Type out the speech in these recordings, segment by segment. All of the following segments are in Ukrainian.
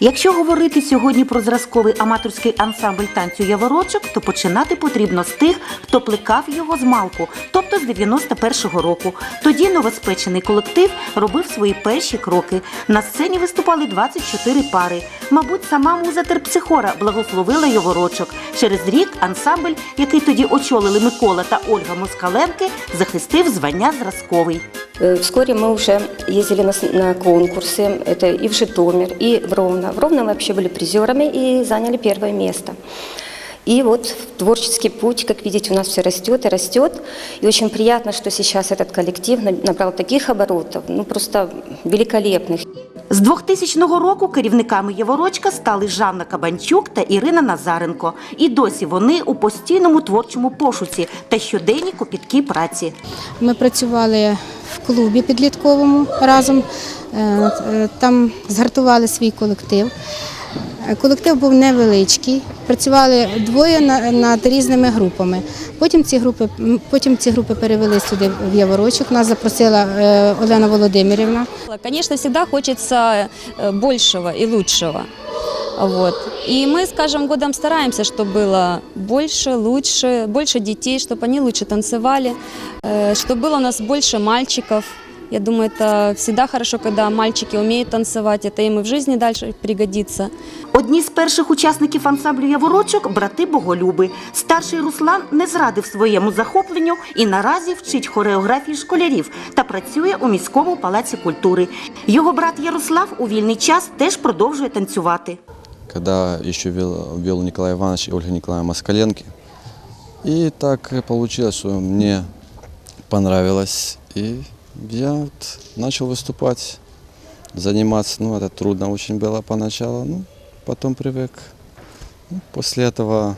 Якщо говорити сьогодні про зразковий аматорський ансамбль танцю Яворочок, то починати потрібно з тих, хто плекав його з малку, тобто з 91-го року. Тоді новоспечений колектив робив свої перші кроки. На сцені виступали 24 пари. Мабуть, сама муза терпсихора благословила Яворочок. Через рік ансамбль, який тоді очолили Микола та Ольга Москаленки, захистив звання зразковий. Э, Вскоре мы уже ездили на, с- на конкурсы, это и в Житомир, и в Ровно. В Ровно мы вообще были призерами и заняли первое место. И вот творческий путь, как видите, у нас все растет и растет. И очень приятно, что сейчас этот коллектив на- набрал таких оборотов, ну просто великолепных. З 2000 року керівниками Єворочка стали Жанна Кабанчук та Ірина Назаренко. І досі вони у постійному творчому пошуці та щоденні копіткій праці. Ми працювали в клубі підлітковому разом. Е, е, Там згартували свій колектив. Е, Колектив був невеличкий. Працювали двоє на- над різними групами. Потім ці групи, м, потім ці групи перевели сюди в Яворочок. Нас запросила е, Олена Володимирівна. Конечно, всегда хочется э, большего и лучшего. Вот. И мы с каждым годом стараемся, чтобы было больше, лучше, больше детей, чтобы они лучше танцевали, э, чтобы было у нас больше мальчиков. я думаю, это всегда хорошо, когда мальчики умеют танцевать, это им и в жизни дальше пригодится. Одні з перших учасників ансамблю Яворочок брати Боголюби. Старший Руслан не зрадив своєму захопленню і наразі вчить хореографії школярів та працює у міському палаці культури. Його брат Ярослав у вільний час теж продовжує танцювати. когда еще вел, вел Николай Иванович и Ольга Николаевна Москаленки. И так получилось, что мне понравилось. И я вот начал выступать, заниматься. Ну, это трудно очень было поначалу, ну, потом привык. Ну, после этого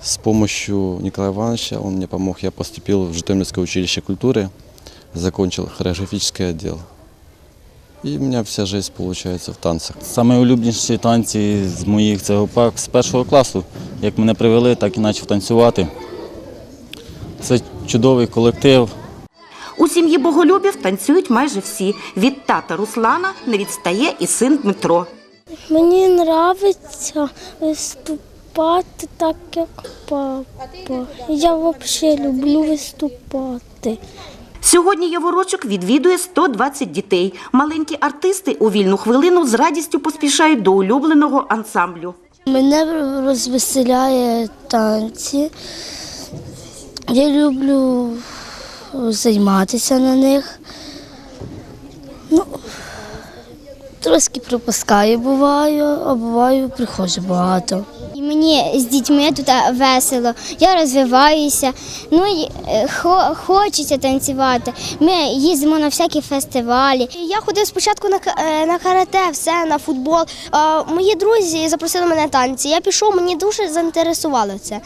с помощью Николая Ивановича, он мне помог, я поступил в Житомирское училище культуры, закончил хореографический отдел. И у меня вся жизнь получается в танцах. Саме улюбленіші танці з моїх це гопак з першого класу. Як мене привели, так і почав танцювати. Це чудовий колектив. У сім'ї Боголюбів танцюють майже всі. Від тата Руслана не відстає і син Дмитро. Мені подобається виступати так, як папа. Я взагалі люблю виступати. Сьогодні Яворочок відвідує 120 дітей. Маленькі артисти у вільну хвилину з радістю поспішають до улюбленого ансамблю. Мене розвеселяє танці. Я люблю займатися на них. Ну, трошки пропускаю буваю, а буваю приходжу багато. І мені з дітьми тут весело, я розвиваюся, ну е, хо- хочеться танцювати. Ми їздимо на всякі фестивалі. Я ходив спочатку на, е, на карате, все, на футбол. Мої друзі запросили мене на танці. Я пішов, мені дуже заінтересувало це.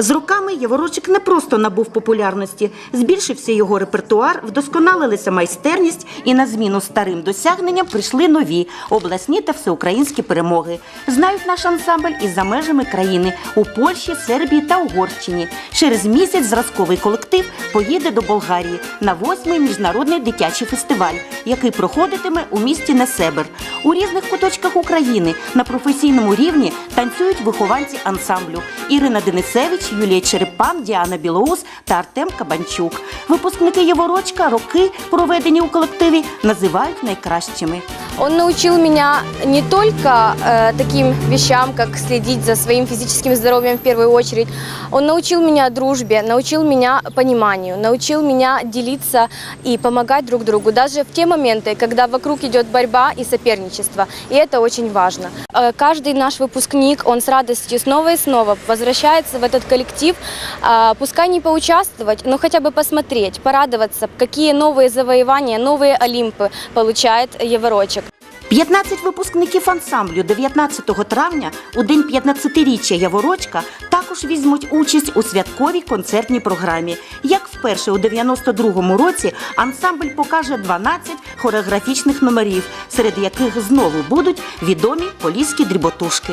З роками Яворочок не просто набув популярності, збільшився його репертуар, вдосконалилася майстерність, і на зміну старим досягненням прийшли нові обласні та всеукраїнські перемоги. Знають наш ансамбль і за межами країни у Польщі, Сербії та Угорщині. Через місяць зразковий колектив поїде до Болгарії на восьмий міжнародний дитячий фестиваль, який проходитиме у місті Несебер. У різних куточках України на професійному рівні танцюють вихованці ансамблю Ірина Денисевич, Юлія Черепан, Діана Білоус та Артем Кабанчук. Випускники Єворочка роки, проведені у колективі, називають найкращими. Он научил меня не только э, таким вещам, как следить за своим физическим здоровьем в первую очередь. Он научил меня дружбе, научил меня пониманию, научил меня делиться и помогать друг другу, даже в те моменты, когда вокруг идет борьба и соперничество. И это очень важно. Э, каждый наш выпускник, он с радостью снова и снова возвращается в этот коллектив, а, пускай не поучаствовать, но хотя бы посмотреть, порадоваться, какие новые завоевания, новые Олимпы получает Еворочек. 15 випускників ансамблю 19 травня у день 15-річчя Яворочка також візьмуть участь у святковій концертній програмі. Як вперше у 92-му році ансамбль покаже 12 хореографічних номерів, серед яких знову будуть відомі поліські дріботушки.